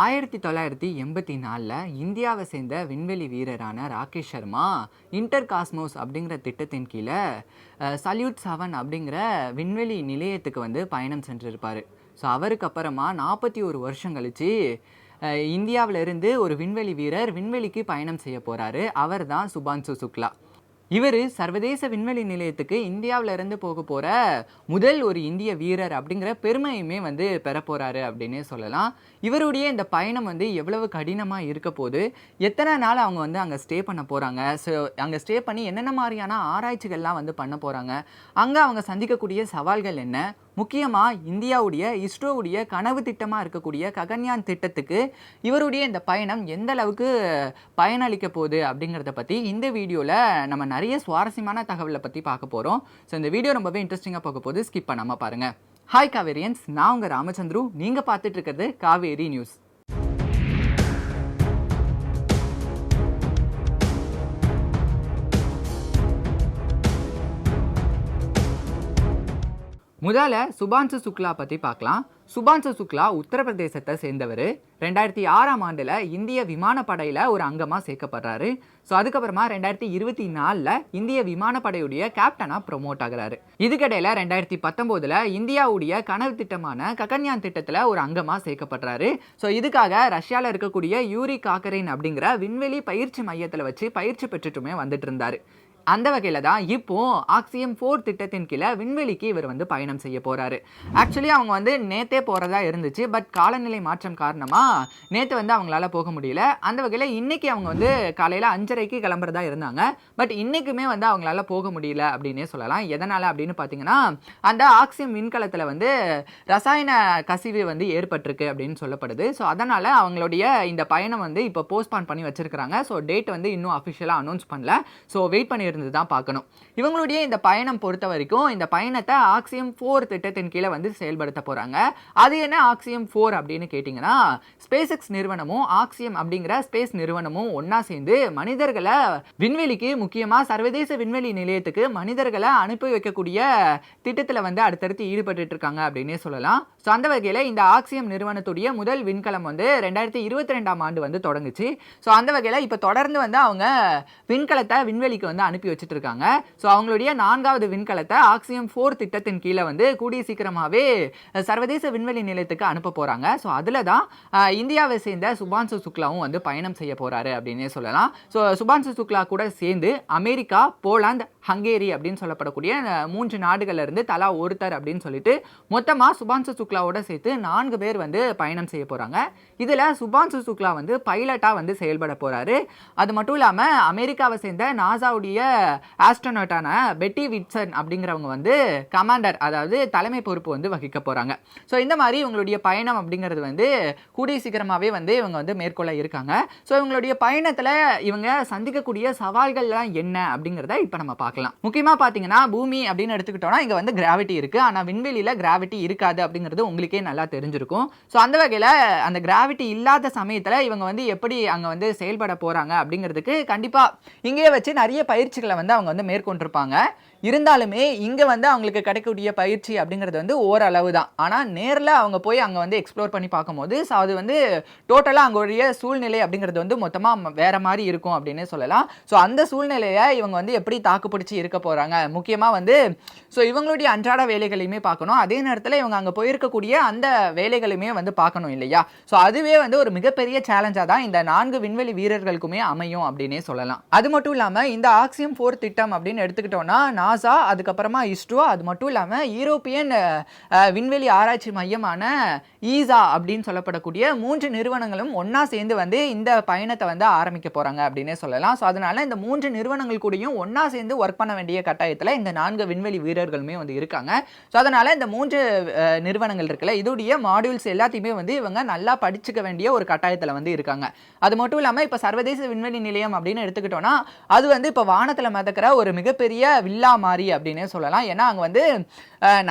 ஆயிரத்தி தொள்ளாயிரத்தி எண்பத்தி நாலில் இந்தியாவை சேர்ந்த விண்வெளி வீரரான ராகேஷ் சர்மா இன்டர் காஸ்மோஸ் அப்படிங்கிற திட்டத்தின் கீழே சல்யூட் செவன் அப்படிங்கிற விண்வெளி நிலையத்துக்கு வந்து பயணம் சென்றிருப்பார். ஸோ அவருக்கு அப்புறமா நாற்பத்தி ஒரு வருஷம் கழிச்சு இந்தியாவிலிருந்து இருந்து ஒரு விண்வெளி வீரர் விண்வெளிக்கு பயணம் செய்ய போகிறாரு அவர் தான் சுபான்சு சுக்லா. இவர் சர்வதேச விண்வெளி நிலையத்துக்கு இந்தியாவில் இருந்து போக போகிற முதல் ஒரு இந்திய வீரர் அப்படிங்கிற பெருமையுமே வந்து பெற போகிறாரு அப்படின்னே சொல்லலாம். இவருடைய இந்த பயணம் வந்து எவ்வளவு கடினமாக இருக்க போது எத்தனை நாள் அவங்க வந்து அங்கே ஸ்டே பண்ண போகிறாங்க ஸோ அங்கே ஸ்டே பண்ணி என்னென்ன மாதிரியான ஆராய்ச்சிகள்லாம் வந்து பண்ண போகிறாங்க அங்கே அவங்க சந்திக்கக்கூடிய சவால்கள் என்ன? முக்கியமாக இந்தியாவுடைய இஸ்ரோவுடைய கனவு திட்டமாக இருக்கக்கூடிய ககன்யான் திட்டத்துக்கு இவருடைய இந்த பயணம் எந்த அளவுக்கு பயனளிக்க போகுது அப்படிங்கிறத பற்றி இந்த வீடியோவில் நம்ம நிறைய சுவாரஸ்யமான தகவலை பற்றி பார்க்க போகிறோம் ஸோ இந்த வீடியோ ரொம்பவே இன்ட்ரெஸ்டிங்காக பார்க்க போது ஸ்கிப் பண்ணாமல் பாருங்கள் ஹாய் காவேரியன்ஸ். நான் உங்கள் ராமச்சந்திரு. நீங்கள் பார்த்துட்டு இருக்கிறது காவேரி நியூஸ் முதல்ல சுபான்சு சுக்லா பற்றி பார்க்கலாம். சுபான்சு சுக்லா உத்தரப்பிரதேசத்தை சேர்ந்தவர். ரெண்டாயிரத்தி ஆறாம் ஆண்டில் இந்திய விமானப்படையில் ஒரு அங்கமாக சேர்க்கப்படுறாரு. ஸோ அதுக்கப்புறமா ரெண்டாயிரத்தி இருபத்தி நாலில் இந்திய விமானப்படையுடைய கேப்டனாக ப்ரொமோட் ஆகிறாரு. இதுக்கிடையில் ரெண்டாயிரத்தி பத்தொம்போதில் இந்தியாவுடைய கனவு திட்டமான ககன்யான் திட்டத்தில் ஒரு அங்கமாக சேர்க்கப்படுறாரு. ஸோ இதுக்காக ரஷ்யாவில் இருக்கக்கூடிய யூரி காக்கரின் அப்படிங்கிற விண்வெளி பயிற்சி மையத்தில் வச்சு பயிற்சி பெற்றுட்டுமே வந்துட்டு இருந்தார். அந்த வகையில் தான் இப்போ ஆக்சியம் ஃபோர் திட்டத்தின் கீழே விண்வெளிக்கு இவர் வந்து பயணம் செய்ய போகிறாரு ஆக்சுவலி அவங்க வந்து நேத்தே போகிறதா இருந்துச்சு பட் காலநிலை மாற்றம் காரணமாக நேற்று வந்து அவங்களால போக முடியல. அந்த வகையில் இன்னைக்கு அவங்க வந்து காலையில் அஞ்சரைக்கு கிளம்புறதா இருந்தாங்க. பட் இன்னைக்குமே வந்து அவங்களால போக முடியல அப்படின்னே சொல்லலாம். எதனால் அப்படின்னு பார்த்தீங்கன்னா அந்த ஆக்சியம் விண்கலத்தில் வந்து ரசாயன கசிவு வந்து ஏற்பட்டிருக்கு அப்படின்னு சொல்லப்படுது. ஸோ அதனால் அவங்களுடைய இந்த பயணம் வந்து இப்போ போஸ்ட்பான் பண்ணி வச்சிருக்கிறாங்க. ஸோ டேட் வந்து இன்னும் அஃபிஷியலாக அனௌன்ஸ் பண்ணல. ஸோ வெயிட் இருந்து தான் பார்க்கணும். இவங்களுடைய இந்த பயணம் பொறுத்த வரைக்கும் இந்த பயணத்தை ஆக்சியம் ஃபோர் திட்டத்தின் கீழே வந்து செயல்படுத்த போகிறாங்க அது என்ன ஆக்சியம் ஃபோர் அப்படின்னு கேட்டிங்கன்னா ஸ்பேஸ் எக்ஸ் நிறுவனமும் ஆக்சியம் அப்படிங்கிற ஸ்பேஸ் நிறுவனமும் ஒன்றா சேர்ந்து மனிதர்களை விண்வெளிக்கு முக்கியமாக சர்வதேச விண்வெளி நிலையத்துக்கு மனிதர்களை அனுப்பி வைக்கக்கூடிய திட்டத்தில் வந்து அடுத்தடுத்து ஈடுபட்டு இருக்காங்க அப்படின்னே சொல்லலாம். ஸோ அந்த வகையில் இந்த ஆக்சியம் நிறுவனத்துடைய முதல் விண்கலம் வந்து ரெண்டாயிரத்தி இருபத்தி ரெண்டாம் ஆண்டு வந்து தொடங்குச்சு. ஸோ அந்த வகையில் இப்போ தொடர்ந்து வந்து அவங்க விண்கலத்தை விண்வெளிக்கு வந்து அனுப்பி வச்சுட்டு இருக்காங்க. ஸோ அவங்களுடைய நான்காவது விண்கலத்தை ஆக்சியம் ஃபோர் திட்டத்தின் கீழே வந்து கூடிய சீக்கிரமாகவே சர்வதேச விண்வெளி நிலையத்துக்கு அனுப்ப போகிறாங்க ஸோ அதில் தான் இந்தியாவை சேர்ந்த சுபான்சு சுக்லாவும் வந்து பயணம் செய்ய போகிறாரு அப்படின்னே சொல்லலாம். ஸோ சுபான்சு சுக்லா கூட சேர்ந்து அமெரிக்கா போலாந்து ஹங்கேரி அப்படின்னு சொல்லப்படக்கூடிய மூன்று நாடுகள்ல இருந்து தலா ஒருத்தர் அப்படின்னு சொல்லிட்டு மொத்தமாக சுபான்சு சுக்லாவோட சேர்த்து நான்கு பேர் வந்து பயணம் செய்ய போகிறாங்க இதில் சுபான்சு சுக்லா வந்து பைலட்டாக வந்து செயல்பட போகிறாரு அது மட்டும் இல்லாமல் அமெரிக்காவை சேர்ந்த நாசாவுடைய ஆஸ்ட்ரோனட்டான பெட்டி விட்சன் அப்படிங்கிறவங்க வந்து கமாண்டர் அதாவது தலைமை பொறுப்பு வந்து வகிக்க போகிறாங்க ஸோ இந்த மாதிரி இவங்களுடைய பயணம் அப்படிங்கிறது வந்து கூடிய சீக்கிரமாகவே வந்து இவங்க வந்து மேற்கொள்ள இருக்காங்க. ஸோ இவங்களுடைய பயணத்தில் இவங்க சந்திக்கக்கூடிய சவால்கள்லாம் என்ன அப்படிங்கிறத இப்போ நம்ம பார்க்கலாம். முக்கியமாக பார்த்தீங்கன்னா பூமி அப்படின்னு எடுத்துக்கிட்டோம்னா இங்கே வந்து கிராவிட்டி இருக்குது ஆனால் விண்வெளியில் கிராவிட்டி இருக்காது அப்படிங்கிறது உங்களுக்கே நல்லா தெரிஞ்சிருக்கும். ஸோ அந்த வகையில் அந்த கிராவிட்டி இல்லாத சமயத்தில் இவங்க வந்து எப்படி அங்கே வந்து செயல்பட போகிறாங்க அப்படிங்கிறதுக்கு கண்டிப்பாக இங்கேயே வச்சு நிறைய பயிற்சிகளை வந்து அவங்க வந்து இருப்பாங்க இருந்தாலுமே இங்கே வந்து அவங்களுக்கு கிடைக்கக்கூடிய பயிற்சி அப்படிங்கிறது வந்து ஓரளவு தான் ஆனால் நேரில் அவங்க போய் அங்கே வந்து எக்ஸ்ப்ளோர் பண்ணி பார்க்கும்போது ஸோ அது வந்து டோட்டலாக அங்களுடைய சூழ்நிலை அப்படிங்கிறது வந்து மொத்தமாக வேறு மாதிரி இருக்கும் அப்படின்னு சொல்லலாம். ஸோ அந்த சூழ்நிலையை இவங்க வந்து எப்படி தாக்குப்பிடிச்சி இருக்க போகிறாங்க முக்கியமாக வந்து ஸோ இவங்களுடைய அன்றாட வேலைகளையுமே பார்க்கணும். அதே நேரத்தில் இவங்க அங்கே போயிருக்கக்கூடிய அந்த வேலைகளையுமே வந்து பார்க்கணும் இல்லையா? ஸோ அதுவே வந்து ஒரு மிகப்பெரிய சேலஞ்சாக தான் இந்த நான்கு விண்வெளி வீரர்களுக்குமே அமையும் அப்படின்னே சொல்லலாம். அது மட்டும் இல்லாமல் இந்த ஆக்சியம் ஃபோர் திட்டம் அப்படின்னு எடுத்துக்கிட்டோம்னா நாசா அதுக்கப்புறமா இஸ்ரோ அது மட்டும் இல்லாமல் யூரோப்பியன் விண்வெளி ஆராய்ச்சி மையமான ஈசா அப்படின்னு சொல்லப்படக்கூடிய மூன்று நிறுவனங்களும் ஒன்றா சேர்ந்து வந்து இந்த பயணத்தை வந்து ஆரம்பிக்க போகிறாங்க அப்படின்னே சொல்லலாம். ஸோ அதனால் இந்த மூன்று நிறுவனங்கள் கூடயும் ஒன்றா சேர்ந்து ஒர்க் பண்ண வேண்டிய கட்டாயத்தில் இந்த நான்கு விண்வெளி வீரர்களுமே வந்து இருக்காங்க. ஸோ அதனால் இந்த மூன்று நிறுவனங்கள் இருக்குல்ல இதோடைய மாடியூல்ஸ் எல்லாத்தையுமே வந்து இவங்க நல்லா படிச்சுக்க வேண்டிய ஒரு கட்டாயத்தில் வந்து இருக்காங்க. அது மட்டும் இல்லாமல் இப்போ சர்வதேச விண்வெளி நிலையம் அப்படின்னு எடுத்துக்கிட்டோம்னா அது வந்து இப்போ வானத்தில் மிதக்கிற ஒரு மிகப்பெரிய வில்லா மாதிரி அப்படின்னே சொல்லலாம். ஏன்னா அங்கே வந்து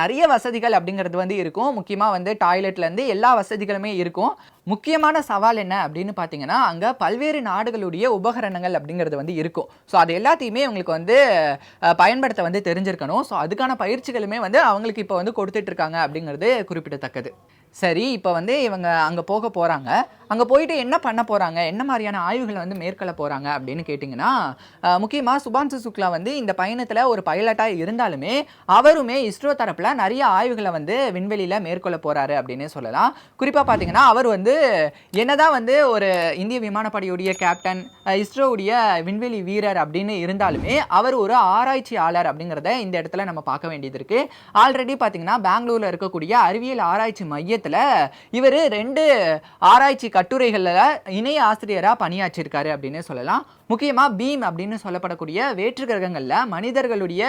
நிறைய வசதிகள் அப்படிங்கிறது வந்து இருக்கும். முக்கியமாக வந்து டாய்லெட்லேருந்து எல்லா வசதிகளுமே இருக்கும். முக்கியமான சவால் என்ன அப்படின்னு பார்த்தீங்கன்னா அங்கே பல்வேறு நாடுகளுடைய உபகரணங்கள் அப்படிங்கிறது வந்து இருக்கும். ஸோ அது எல்லாத்தையுமே அவங்களுக்கு வந்து பயன்படுத்த வந்து தெரிஞ்சிருக்கணும். ஸோ அதுக்கான பயிற்சிகளுமே வந்து அவங்களுக்கு இப்போ வந்து கொடுத்துட்ருக்காங்க அப்படிங்கிறது குறிப்பிடத்தக்கது. சரி இப்போ வந்து இவங்க அங்கே போக போகிறாங்க அங்கே போயிட்டு என்ன பண்ண போகிறாங்க என்ன மாதிரியான ஆய்வுகளை வந்து மேற்கொள்ள போகிறாங்க அப்படின்னு கேட்டிங்கன்னா முக்கியமாக சுபான்சு சுக்லா வந்து இந்த பயணத்தில் ஒரு பைலட்டாக இருந்தாலுமே அவருமே இஸ்ரோ தரப்பில் நிறைய ஆய்வுகளை வந்து விண்வெளியில் மேற்கொள்ள போகிறாரு அப்படின்னு சொல்லலாம். குறிப்பாக பார்த்தீங்கன்னா அவர் வந்து என்னதான் வந்து ஒரு இந்திய விமானப்படையுடைய கேப்டன் இஸ்ரோவுடைய விண்வெளி வீரர் அப்படின்னு இருந்தாலுமே அவர் ஒரு ஆராய்ச்சியாளர் அப்படிங்கிறத இந்த இடத்துல நம்ம பார்க்க வேண்டியது இருக்குது ஆல்ரெடி பார்த்தீங்கன்னா பெங்களூரில் இருக்கக்கூடிய அறிவியல் ஆராய்ச்சி சமயத்தில் இவர் ரெண்டு ஆராய்ச்சி கட்டுரைகளில் இணைய ஆசிரியராக பணியாற்றியிருக்காரு அப்படின்னு சொல்லலாம். முக்கியமாக பீம் அப்படின்னு சொல்லப்படக்கூடிய வேற்று கிரகங்களில் மனிதர்களுடைய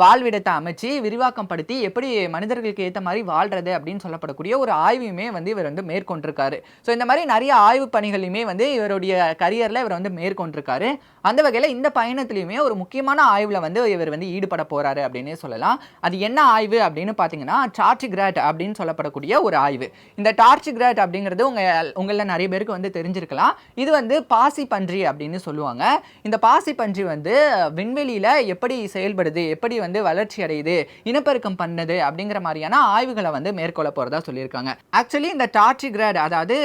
வாழ்விடத்தை அமைச்சு விரிவாக்கம் படுத்தி எப்படி மனிதர்களுக்கு ஏற்ற மாதிரி வாழ்றது அப்படின்னு சொல்லப்படக்கூடிய ஒரு ஆய்வையுமே வந்து இவர் வந்து மேற்கொண்டிருக்காரு. ஸோ இந்த மாதிரி நிறைய ஆய்வு பணிகளையுமே வந்து இவருடைய கரியரில் இவர் வந்து மேற்கொண்டிருக்காரு. அந்த வகையில் இந்த பயணத்துலையுமே ஒரு முக்கியமான ஆய்வில் வந்து இவர் வந்து ஈடுபட போகிறாரு அப்படின்னே சொல்லலாம். அது என்ன ஆய்வு அப்படின்னு பார்த்தீங்கன்னா டார்ச்சிகிராட் அப்படின்னு சொல்லப்படக்கூடிய ஒரு ஆய்வு. இந்த டார்ச்சிகிராட் அப்படிங்கிறது உங்கள் உங்களில் நிறைய பேருக்கு வந்து தெரிஞ்சிருக்கலாம். இது வந்து பாசி பன்றி அப்படின்னு சொல்லுவாங்க. இந்த பாசி பன்றி வந்து விண்வெளியில் எப்படி செயல்படுது எப்படி வந்து வளர்ச்சி அடையுது இனப்பெருக்கம் பண்ணுது அப்படிங்கிற மாதிரியான ஆய்வுகளை வந்து மேற்கொள்ள போகிறதா சொல்லியிருக்காங்க. ஆக்சுவலி இந்த டார்ச்சிகிராட் அதாவது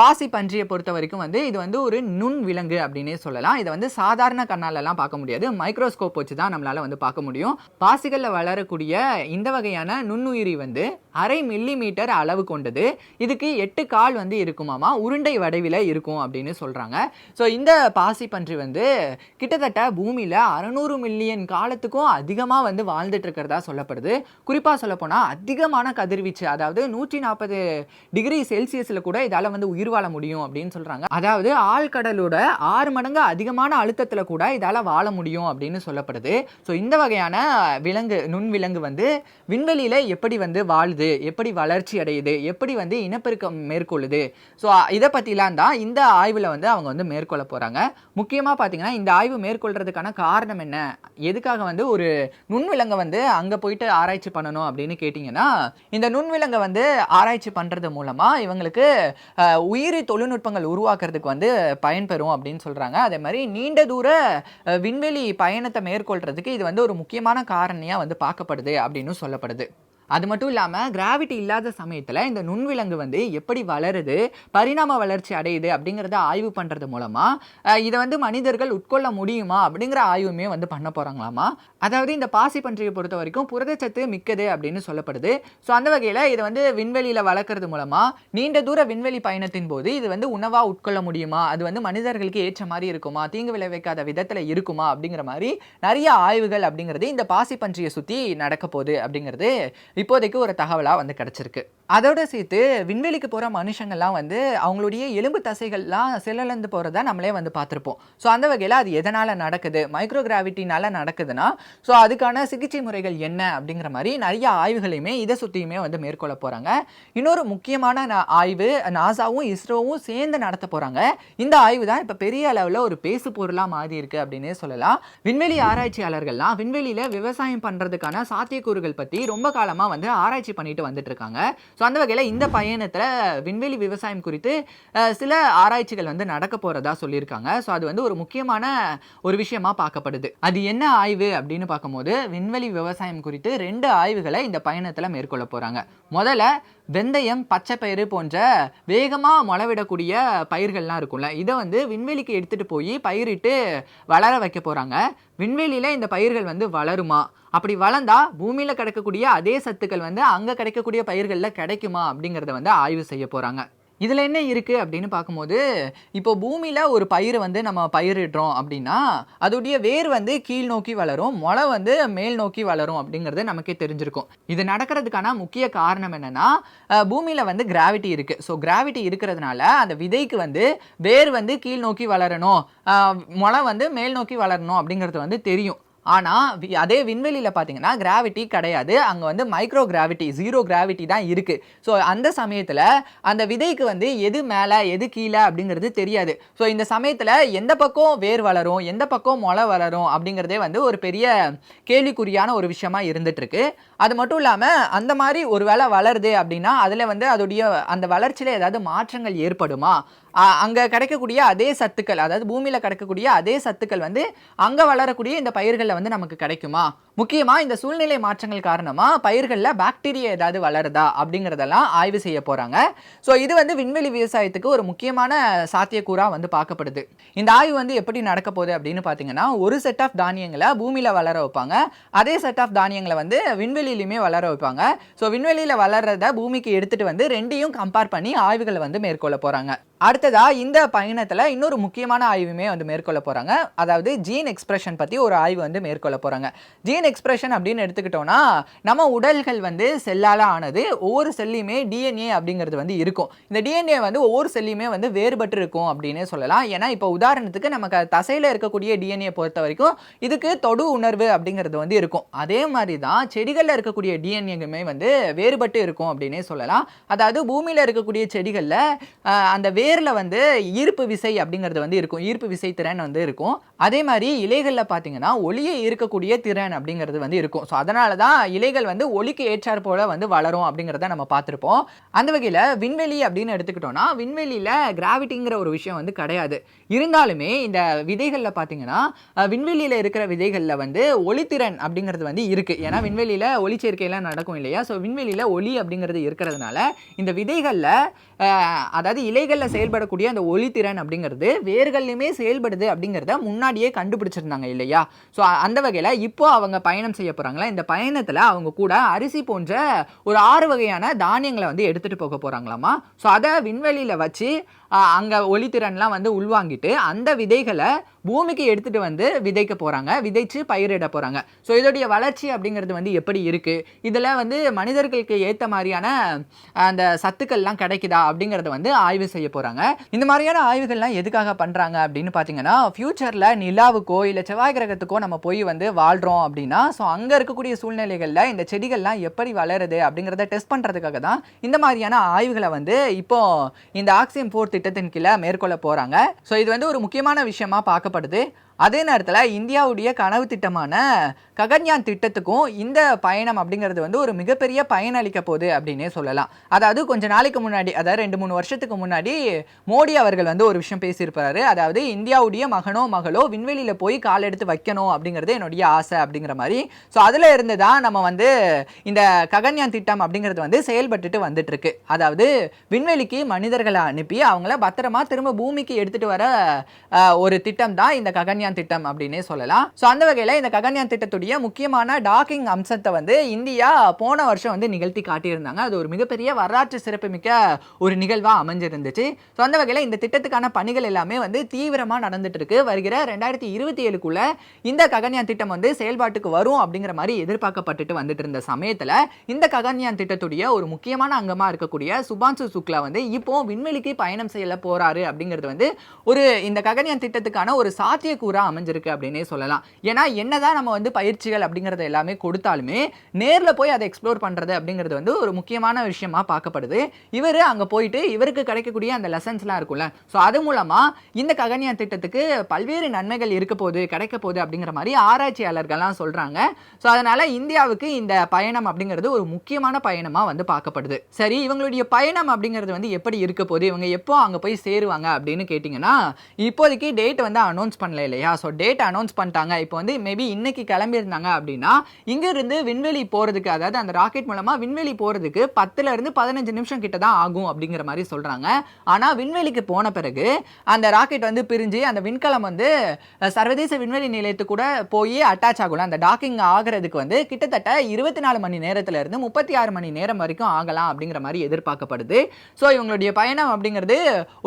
பாசி பன்றியை பொறுத்த வரைக்கும் வந்து இது வந்து ஒரு நுண் விலங்கு அப்படின்னே சொல்லலாம். இதை வந்து சாதாரண கண்ணாலெல்லாம் பார்க்க முடியாது. மைக்ரோஸ்கோப் வச்சு தான் நம்மளால் வந்து பார்க்க முடியும். பாசிகளில் வளரக்கூடிய இந்த வகையான நுண்ணுயிரி வந்து அரை மில்லி மீட்டர் அளவு கொண்டது. இதுக்கு எட்டு கால் வந்து இருக்குமாமா? உருண்டை வடிவில் இருக்கும் அப்படின்னு சொல்கிறாங்க ஸோ இந்த பாசி பன்றி வந்து கிட்டத்தட்ட பூமியில் அறநூறு மில்லியன் காலத்துக்கும் அதிகமாக வந்து வாழ்ந்துட்டு இருக்கிறதா சொல்லப்படுது. குறிப்பாக சொல்லப்போனால் அதிகமான கதிர்வீச்சு அதாவது நூற்றி நாற்பது டிகிரி செல்சியஸில் கூட இதால் வந்து உயிர் வாழ முடியும் அப்படின்னு சொல்கிறாங்க அதாவது ஆழ்கடலோட ஆறு மடங்கு அதிகமான அழுத்தத்தில் கூட இதால் வாழ முடியும் அப்படின்னு சொல்லப்படுது. ஸோ இந்த வகையான விலங்கு நுண் விலங்கு வந்து விண்வெளியில் எப்படி வந்து வாழுது? எப்படி வளர்ச்சி அடையுது எப்படி வந்து இனப்பெருக்கம் மேற்கொள்ளுது. ஸோ இதை பற்றிலாம் தான் இந்த ஆய்வில் வந்து அவங்க வந்து மேற்கொள்ள போகிறாங்க முக்கியமாக பார்த்தீங்கன்னா இந்த ஆய்வு மேற்கொள்கிறதுக்கான காரணம் என்ன? எதுக்காக வந்து ஒரு நுண்விலங்கை வந்து அங்கே போயிட்டு ஆராய்ச்சி பண்ணணும் அப்படின்னு கேட்டிங்கன்னா இந்த நுண்விலங்கை வந்து ஆராய்ச்சி பண்ணுறது மூலமாக இவங்களுக்கு உயிரி தொழில்நுட்பங்கள் உருவாக்குறதுக்கு வந்து பயன்பெறும் அப்படின்னு சொல்கிறாங்க அதே மாதிரி நீண்ட தூர விண்வெளி பயணத்தை மேற்கொள்கிறதுக்கு இது வந்து ஒரு முக்கியமான காரணியாக வந்து பார்க்கப்படுது அப்படின்னு சொல்லப்படுது. அது மட்டும் இல்லாமல் கிராவிட்டி இல்லாத சமயத்தில் இந்த நுண்விலங்கு வந்து எப்படி வளருது பரிணாம வளர்ச்சி அடையுது அப்படிங்கிறத ஆய்வு பண்ணுறது மூலமாக இதை வந்து மனிதர்கள் உட்கொள்ள முடியுமா அப்படிங்கிற ஆய்வுமே வந்து பண்ண போகிறாங்களாமா அதாவது இந்த பாசி பன்றியை பொறுத்த வரைக்கும் புரதச்சத்து மிக்கது அப்படின்னு சொல்லப்படுது. ஸோ அந்த வகையில் இதை வந்து விண்வெளியில் வளர்க்குறது மூலமாக நீண்ட தூர விண்வெளி பயணத்தின் போது இது வந்து உணவாக உட்கொள்ள முடியுமா? அது வந்து மனிதர்களுக்கு ஏற்ற மாதிரி இருக்குமா? தீங்கு விளைவிக்காத விதத்தில் இருக்குமா? அப்படிங்கிற மாதிரி நிறைய ஆய்வுகள் அப்படிங்கிறது இந்த பாசி பன்றியை சுற்றி நடக்க போகுது அப்படிங்கிறது இப்போதைக்கு ஒரு தகவலாக வந்து கிடச்சிருக்கு. அதோடு சேர்த்து விண்வெளிக்கு போகிற மனுஷங்கள்லாம் வந்து அவங்களுடைய எலும்பு தசைகள்லாம் சிலலந்து போகிறத நம்மளே வந்து பார்த்துருப்போம். ஸோ அந்த வகையில் அது எதனால் நடக்குது? மைக்ரோ கிராவிட்டினால் நடக்குதுன்னா ஸோ அதுக்கான சிகிச்சை முறைகள் என்ன அப்படிங்கிற மாதிரி நிறைய ஆய்வுகளையுமே இதை சுற்றியுமே வந்து மேற்கொள்ள போகிறாங்க இன்னொரு முக்கியமான ஆய்வு நாசாவும் இஸ்ரோவும் சேர்ந்து நடத்த போகிறாங்க இந்த ஆய்வு தான் இப்போ பெரிய அளவில் ஒரு பேசு பொருளாக மாறி இருக்குது அப்படின்னே சொல்லலாம். விண்வெளி ஆராய்ச்சியாளர்கள்லாம் விண்வெளியில் விவசாயம் பண்ணுறதுக்கான சாத்தியக்கூறுகள் பற்றி ரொம்ப காலமாக வந்து ஆராய்ச்சி பண்ணிட்டு வந்துட்டு இருக்காங்க ஸோ அந்த வகையில் இந்த பயணத்தில் விண்வெளி விவசாயம் குறித்து சில ஆராய்ச்சிகள் வந்து நடக்க போகிறதா சொல்லியிருக்காங்க. ஸோ அது வந்து ஒரு முக்கியமான ஒரு விஷயமா பார்க்கப்படுது. அது என்ன ஆய்வு அப்படின்னு பார்க்கும்போது விண்வெளி விவசாயம் குறித்து ரெண்டு ஆய்வுகளை இந்த பயணத்தில் மேற்கொள்ள போகிறாங்க முதல்ல வெந்தயம் பச்சை பயிறு போன்ற வேகமாக முளைவிடக்கூடிய பயிர்கள்லாம் இருக்கும்ல இதை வந்து விண்வெளிக்கு எடுத்துகிட்டு போய் பயிரிட்டு வளர வைக்க போகிறாங்க விண்வெளியில் இந்த பயிர்கள் வந்து வளருமா? அப்படி வளர்ந்தா பூமியில் கிடைக்கக்கூடிய அதே சத்துக்கள் வந்து அங்கே கிடைக்கக்கூடிய பயிர்களில் கிடைக்குமா அப்படிங்கிறத வந்து ஆய்வு செய்ய போகிறாங்க இதில் என்ன இருக்குது அப்படின்னு பார்க்கும்போது இப்போ பூமியில் ஒரு பயிர் வந்து நம்ம பயிரிடுறோம் அப்படின்னா அதோடைய வேர் வந்து கீழ் நோக்கி வளரும் முளை வந்து மேல் நோக்கி வளரும் அப்படிங்கிறது நமக்கே தெரிஞ்சிருக்கும். இது நடக்கிறதுக்கான முக்கிய காரணம் என்னென்னா பூமியில் வந்து கிராவிட்டி இருக்குது ஸோ கிராவிட்டி இருக்கிறதுனால அந்த விதைக்கு வந்து வேர் வந்து கீழ் நோக்கி வளரணும். முளை வந்து மேல் நோக்கி வளரணும் அப்படிங்கிறது வந்து தெரியும். ஆனால் அதே விண்வெளியில் பார்த்தீங்கன்னா கிராவிட்டி கிடையாது. அங்கே வந்து மைக்ரோ கிராவிட்டி ஜீரோ கிராவிட்டி தான் இருக்குது ஸோ அந்த சமயத்தில் அந்த விதைக்கு வந்து எது மேலே எது கீழே அப்படிங்கிறது தெரியாது. ஸோ இந்த சமயத்தில் எந்த பக்கம் வேர் வளரும் எந்த பக்கம் முளை வளரும் அப்படிங்கிறதே வந்து ஒரு பெரிய கேள்விக்குறியான ஒரு விஷயமா இருந்துகிட்ருக்கு அது மட்டும் இல்லாமல் அந்த மாதிரி ஒரு வேளை வளருது அப்படின்னா அதில் வந்து அதோடைய அந்த வளர்ச்சியில் ஏதாவது மாற்றங்கள் ஏற்படுமா? அங்கே கிடைக்கக்கூடிய அதே சத்துக்கள் அதாவது பூமியில் கிடைக்கக்கூடிய அதே சத்துக்கள் வந்து அங்கே வளரக்கூடிய இந்த பயிர்களில் வந்து நமக்கு கிடைக்குமா? முக்கியமாக இந்த சூழ்நிலை மாற்றங்கள் காரணமாக பயிர்களில் பாக்டீரியா ஏதாவது வளருதா அப்படிங்கிறதெல்லாம் ஆய்வு செய்ய போகிறாங்க ஸோ இது வந்து விண்வெளி விவசாயத்துக்கு ஒரு முக்கியமான சாத்தியக்கூறாக வந்து பார்க்கப்படுது. இந்த ஆய்வு வந்து எப்படி நடக்க போகுது அப்படின்னு பார்த்தீங்கன்னா ஒரு செட் ஆஃப் தானியங்களை பூமியில் வளர வைப்பாங்க. அதே செட் ஆஃப் தானியங்களை வந்து விண்வெளியிலையுமே வளர வைப்பாங்க. ஸோ விண்வெளியில் வளர்கிறத பூமிக்கு எடுத்துகிட்டு வந்து ரெண்டையும் கம்பேர் பண்ணி ஆய்வுகளை வந்து மேற்கொள்ள போகிறாங்க அடுத்ததாக இந்த பயணத்தில் இன்னொரு முக்கியமான ஆய்வுமே வந்து மேற்கொள்ள போகிறாங்க அதாவது ஜீன் எக்ஸ்பிரஷன் பற்றி ஒரு ஆய்வு வந்து மேற்கொள்ள போகிறாங்க ஜீன் எக்ஸ்பிரஷன் அப்படின்னு எடுத்துக்கிட்டோம்னா நம்ம உடல்கள் வந்து செல்லால் ஆனது ஒவ்வொரு செல்லையுமே டிஎன்ஏ அப்படிங்கிறது வந்து இருக்கும். இந்த டிஎன்ஏ வந்து ஒவ்வொரு செல்லையுமே வந்து வேறுபட்டு இருக்கும் அப்படின்னே சொல்லலாம். ஏன்னா இப்போ உதாரணத்துக்கு நமக்கு தசையில் இருக்கக்கூடிய டிஎன்ஏ பொறுத்த வரைக்கும் இதுக்கு தொடு உணர்வு அப்படிங்கிறது வந்து இருக்கும். அதே மாதிரி தான் செடிகளில் இருக்கக்கூடிய டிஎன்ஏக்குமே வந்து வேறுபட்டு இருக்கும் அப்படின்னே சொல்லலாம். அதாவது பூமியில் இருக்கக்கூடிய செடிகளில் அந்த வேரில் வந்து ஈர்ப்பு விசை அப்படிங்கிறது வந்து இருக்கும். ஈர்ப்பு விசை திறன் வந்து இருக்கும். அதே மாதிரி இலைகளில் பார்த்தீங்கன்னா ஒளியை ஈர்க்கக்கூடிய திறன் அப்படிங்கிறது வந்து இருக்கும். ஸோ அதனால தான் இலைகள் வந்து ஒளிக்கு ஏற்றாற் போல வந்து வளரும் அப்படிங்கிறத நம்ம பார்த்துருப்போம். அந்த வகையில் விண்வெளி அப்படின்னு எடுத்துக்கிட்டோம்னா விண்வெளியில் கிராவிட்டிங்கிற ஒரு விஷயம் வந்து கிடையாது. இருந்தாலுமே இந்த விதைகளில் பார்த்தீங்கன்னா விண்வெளியில் இருக்கிற விதைகளில் வந்து ஒளித்திறன் அப்படிங்கிறது வந்து இருக்குது ஏன்னா விண்வெளியில் ஒளிச்சேர்க்கையெல்லாம் நடக்கும் இல்லையா? ஸோ விண்வெளியில் ஒளி அப்படிங்கிறது இருக்கிறதுனால இந்த விதைகளில் அதாவது இலைகளில் செயல்படக்கூடிய அந்த ஒளித்திறன் அப்படிங்கிறது வேர்கள்லையுமே செயல்படுது அப்படிங்கிறத முன்னாடியே கண்டுபிடிச்சிருந்தாங்க இல்லையா? ஸோ அந்த வகையில் இப்போ அவங்க பயணம் செய்ய போகிறாங்களா இந்த பயணத்தில் அவங்க கூட அரிசி போன்ற ஒரு ஆறு வகையான தானியங்களை வந்து எடுத்துகிட்டு போக போகிறாங்களாமா ஸோ அதை விண்வெளியில் வச்சு அங்கே ஒளித்திறன்லாம் வந்து உள்வாங்கிட்டு அந்த விதைகளை பூமிக்கு எடுத்துகிட்டு வந்து விதைக்க போகிறாங்க விதைச்சு பயிரிட போகிறாங்க ஸோ இதோடைய வளர்ச்சி அப்படிங்கிறது வந்து எப்படி இருக்குது இதில் வந்து மனிதர்களுக்கு ஏற்ற மாதிரியான அந்த சத்துக்கள்லாம் கிடைக்குதா அப்படிங்கிறத வந்து ஆய்வு செய்ய போகிறாங்க இந்த மாதிரியான ஆய்வுகள்லாம் எதுக்காக பண்ணுறாங்க அப்படின்னு பார்த்தீங்கன்னா ஃப்யூச்சரில் நிலாவுக்கோ இல்லை செவ்வாய் கிரகத்துக்கோ நம்ம போய் வந்து வாழ்கிறோம் அப்படின்னா ஸோ அங்கே இருக்கக்கூடிய சூழ்நிலைகளில் இந்த செடிகள்லாம் எப்படி வளருது அப்படிங்கிறத டெஸ்ட் பண்ணுறதுக்காக தான் இந்த மாதிரியான ஆய்வுகளை வந்து இப்போ இந்த ஆக்சியம் ஃபோர்த்து திட்டத்தின் கீழே மேற்கொள்ள போகிறாங்க ஸோ இது வந்து ஒரு முக்கியமான விஷயமா பார்க்கப்படுது. அதே நேரத்தில் இந்தியாவுடைய கனவு திட்டமான ககன்யான் திட்டத்துக்கும் இந்த பயணம் அப்படிங்கிறது வந்து ஒரு மிகப்பெரிய பயனளிக்க போகுது அப்படின்னே சொல்லலாம். அதாவது கொஞ்ச நாளைக்கு முன்னாடி அதாவது ரெண்டு மூணு வருஷத்துக்கு முன்னாடி மோடி அவர்கள் வந்து ஒரு விஷயம் பேசியிருப்பாரு. அதாவது இந்தியாவுடைய மகனோ மகளோ விண்வெளியில் போய் கால் எடுத்து வைக்கணும் அப்படிங்கிறது என்னுடைய ஆசை அப்படிங்கிற மாதிரி. ஸோ அதில் இருந்து தான் நம்ம வந்து இந்த ககன்யான் திட்டம் அப்படிங்கிறது வந்து செயல்பட்டுட்டு வந்துட்டுருக்கு. அதாவது விண்வெளிக்கு மனிதர்களை அனுப்பி அவங்கள பத்திரமா திரும்ப பூமிக்கு எடுத்துகிட்டு வர ஒரு திட்டம் தான் இந்த ககன்யான் திட்டம் அப்படின்னே சொல்லலாம். ஸோ அந்த வகையில் இந்த ககன்யான் திட்டத்துடைய முக்கியமான டாக்கிங் அம்சத்தை வந்து இந்தியா போன வருஷம் வந்து நிகழ்த்தி காட்டியிருந்தாங்க. அது ஒரு மிகப்பெரிய வரலாற்று சிறப்புமிக்க ஒரு நிகழ்வாக அமைஞ்சிருந்துச்சு. ஸோ அந்த வகையில் இந்த திட்டத்துக்கான பணிகள் எல்லாமே வந்து தீவிரமாக நடந்துட்டு இருக்கு. வருகிற ரெண்டாயிரத்தி இருபத்தி ஏழுக்குள்ள இந்த ககன்யான் திட்டம் வந்து செயல்பாட்டுக்கு வரும் அப்படிங்கிற மாதிரி எதிர்பார்க்கப்பட்டுட்டு வந்துட்டு இருந்த சமயத்தில் இந்த ககன்யான் திட்டத்துடைய ஒரு முக்கியமான அங்கமாக இருக்கக்கூடிய சுபான்சு சுக்லா வந்து இப்போ விண்வெளிக்கு பயணம் செய்யல போறாரு அப்படிங்கிறது வந்து ஒரு இந்த ககன்யான் திட்டத்துக்கான ஒரு சாத்தியக்கூறா அமைஞ்சிருக்கு அப்படின்னே சொல்லலாம். ஏன்னா என்னதான் நம்ம வந்து பயிற்சிகள் அப்படிங்கிறத எல்லாமே கொடுத்தாலுமே நேரில் போய் அதை எக்ஸ்ப்ளோர் பண்ணுறது அப்படிங்கிறது வந்து ஒரு முக்கியமான விஷயமா பார்க்கப்படுது. இவர் அங்கே போயிட்டு இவருக்கு கிடைக்கக்கூடிய அந்த லெசன்ஸ்லாம் இருக்கும்ல. ஸோ அது மூலமாக இந்த ககன்யான் திட்டத்துக்கு பல்வேறு நன்மைகள் இருக்க போகுது கிடைக்க போகுது அப்படிங்கிற மாதிரி ஆராய்ச்சியாளர்கள்லாம் சொல்கிறாங்க ஸோ அதனால் இந்தியாவுக்கு இந்த பயணம் அப்படிங்கிறது ஒரு முக்கியமான பயணமாக வந்து பார்க்கப்படுது. சரி இவங்களுடைய பயணம் அப்படிங்கிறது வந்து எப்படி இருக்க போகுது? இவங்க எப்போ அங்கே போய் சேருவாங்க அப்படின்னு கேட்டிங்கன்னா இப்போதைக்கு டேட் வந்து அனௌன்ஸ் பண்ணல இல்லையா? ஸோ டேட் அனௌன்ஸ் பண்ணிட்டாங்க. இப்போ வந்து மேபி இன்னைக்கு கிளம்பியிருந்தாங்க அப்படின்னா இங்கேருந்து விண்வெளி போகிறதுக்கு அதாவது அந்த ராக்கெட் மூலமாக விண்வெளி போகிறதுக்கு பத்துலேருந்து பதினஞ்சு நிமிஷம் கிட்ட தான் ஆகும் அப்படிங்கிற மாதிரி சொல்கிறாங்க ஆனால் விண்வெளிக்கு போன பிறகு அந்த ராக்கெட் வந்து பிரிஞ்சு அந்த விண்கலம் வந்து சர்வதேச விண்வெளி நிலையத்துக்கு கூட போய் அட்டாச் ஆகலாம் அந்த டாக்கிங் ஆகிறதுக்கு வந்து கிட்டத்தட்ட இருபத்தி நாலு மணி நேரத்தில் இருந்து முப்பத்தி ஆறு மணி நேரம் வரைக்கும் ஆகலாம் அப்படிங்கிற மாதிரி எதிர்பார்க்கப்படுது. ஸோ இவங்களுடைய பயணம் அப்படிங்கிறது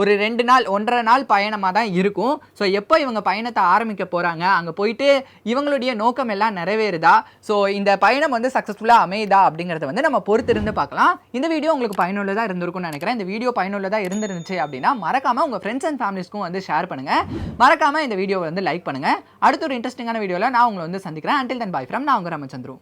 ஒரு ரெண்டு நாள் ஒன்றரை நாள் பயணமாக தான் இருக்கும். ஸோ எப்போ இவங்க பயணத்தை ஆரம்பிக்க போகிறாங்க அங்கே போயிட்டு இவங்களுடைய நோக்கம் எல்லாம் நிறைவேறுதா? ஸோ இந்த பயணம் வந்து சக்ஸஸ்ஃபுல்லாக அமையுதா அப்படிங்கிறத வந்து நம்ம பொறுத்திருந்து பார்க்கலாம். இந்த வீடியோ உங்களுக்கு பயனுள்ளதாக இருந்திருக்கும்னு நினைக்கிறேன். இந்த வீடியோ பயனுள்ளதாக இருந்துருந்துச்சு அப்படின்னா மறக்காம உங்கள் ஃப்ரெண்ட்ஸ் அண்ட் ஃபேமிலிஸ்க்கும் வந்து ஷேர் பண்ணுங்க. மறக்காம இந்த வீடியோவை வந்து லைக் பண்ணுங்க. அடுத்த ஒரு இன்ட்ரெஸ்டிங்கான வீடியோவில் நான் உங்களை வந்து சந்திக்கிறேன். அண்டில் தன் பாய் ஃப்ரம் நான் உங்கள் ராமச்சந்திரு